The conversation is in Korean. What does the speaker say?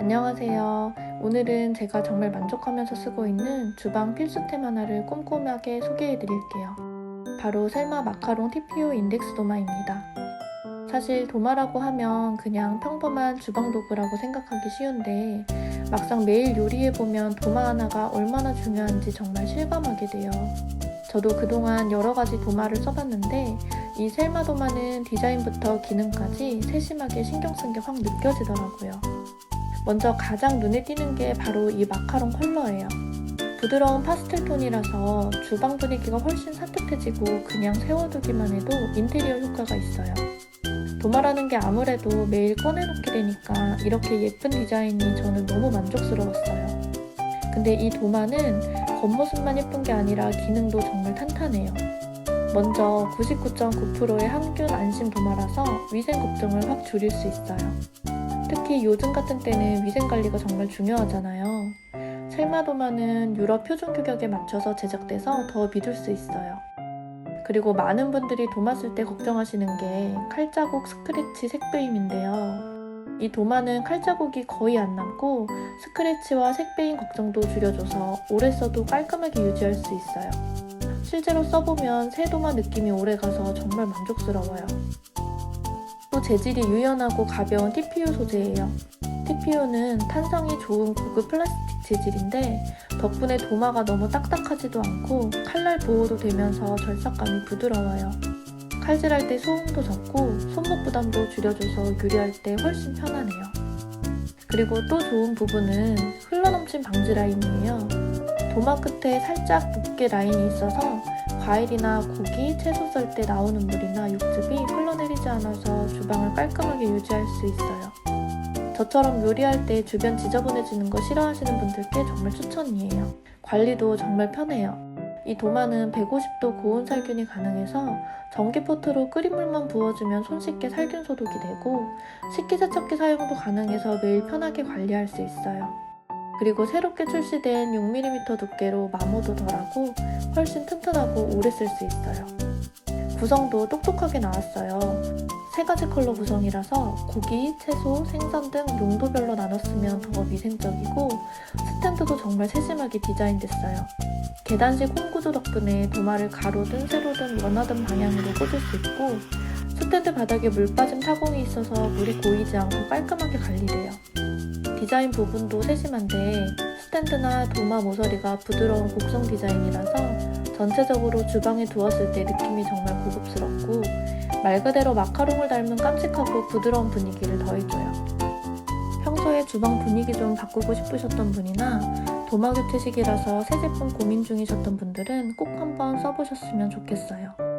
안녕하세요. 오늘은 제가 정말 만족하면서 쓰고 있는 주방 필수템 하나를 꼼꼼하게 소개해 드릴게요. 바로 셀마 마카롱 TPO 인덱스 도마입니다. 사실 도마라고 하면 그냥 평범한 주방 도구라고 생각하기 쉬운데 막상 매일 요리해 보면 도마 하나가 얼마나 중요한지 정말 실감하게 돼요. 저도 그동안 여러 가지 도마를 써봤는데 이 셀마 도마는 디자인부터 기능까지 세심하게 신경 쓴 게 확 느껴지더라고요. 먼저 가장 눈에 띄는 게 바로 이 마카롱 컬러예요. 부드러운 파스텔 톤이라서 주방 분위기가 훨씬 산뜻해지고 그냥 세워두기만 해도 인테리어 효과가 있어요. 도마라는 게 아무래도 매일 꺼내놓게 되니까 이렇게 예쁜 디자인이 저는 너무 만족스러웠어요. 근데 이 도마는 겉모습만 예쁜 게 아니라 기능도 정말 탄탄해요. 먼저 99.9%의 항균 안심 도마라서 위생 걱정을 확 줄일 수 있어요. 특히 요즘 같은 때는 위생 관리가 정말 중요하잖아요. 셀마 도마는 유럽 표준 규격에 맞춰서 제작돼서 더 믿을 수 있어요. 그리고 많은 분들이 도마 쓸 때 걱정하시는 게 칼자국 스크래치 색배임인데요. 이 도마는 칼자국이 거의 안 남고 스크래치와 색배임 걱정도 줄여줘서 오래 써도 깔끔하게 유지할 수 있어요. 실제로 써보면 새 도마 느낌이 오래 가서 정말 만족스러워요. 또 재질이 유연하고 가벼운 TPU 소재예요. TPU는 탄성이 좋은 고급 플라스틱 재질인데 덕분에 도마가 너무 딱딱하지도 않고 칼날 보호도 되면서 절삭감이 부드러워요. 칼질할 때 소음도 적고 손목 부담도 줄여줘서 요리할 때 훨씬 편하네요. 그리고 또 좋은 부분은 흘러넘친 방지 라인이에요. 도마 끝에 살짝 곱게 라인이 있어서 과일이나 고기, 채소 썰 때 나오는 물이나 육즙이 흘러내리지 않아서 주방을 깔끔하게 유지할 수 있어요. 저처럼 요리할 때 주변 지저분해지는 거 싫어하시는 분들께 정말 추천이에요. 관리도 정말 편해요. 이 도마는 150도 고온 살균이 가능해서 전기포트로 끓인 물만 부어주면 손쉽게 살균 소독이 되고 식기세척기 사용도 가능해서 매일 편하게 관리할 수 있어요. 그리고 새롭게 출시된 6mm 두께로 마모도 덜하고 훨씬 튼튼하고 오래 쓸 수 있어요. 구성도 똑똑하게 나왔어요. 세 가지 컬러 구성이라서 고기, 채소, 생선 등 용도별로 나눴으면 더 위생적이고 스탠드도 정말 세심하게 디자인됐어요. 계단식 홈구조 덕분에 도마를 가로든 세로든 원하던 방향으로 꽂을 수 있고 스탠드 바닥에 물 빠짐 타공이 있어서 물이 고이지 않고 깔끔하게 관리돼요. 디자인 부분도 세심한데 스탠드나 도마 모서리가 부드러운 곡선 디자인이라서 전체적으로 주방에 두었을 때 느낌이 정말 고급스럽고 말 그대로 마카롱을 닮은 깜찍하고 부드러운 분위기를 더해줘요. 평소에 주방 분위기 좀 바꾸고 싶으셨던 분이나 도마 교체식이라서 새 제품 고민 중이셨던 분들은 꼭 한번 써보셨으면 좋겠어요.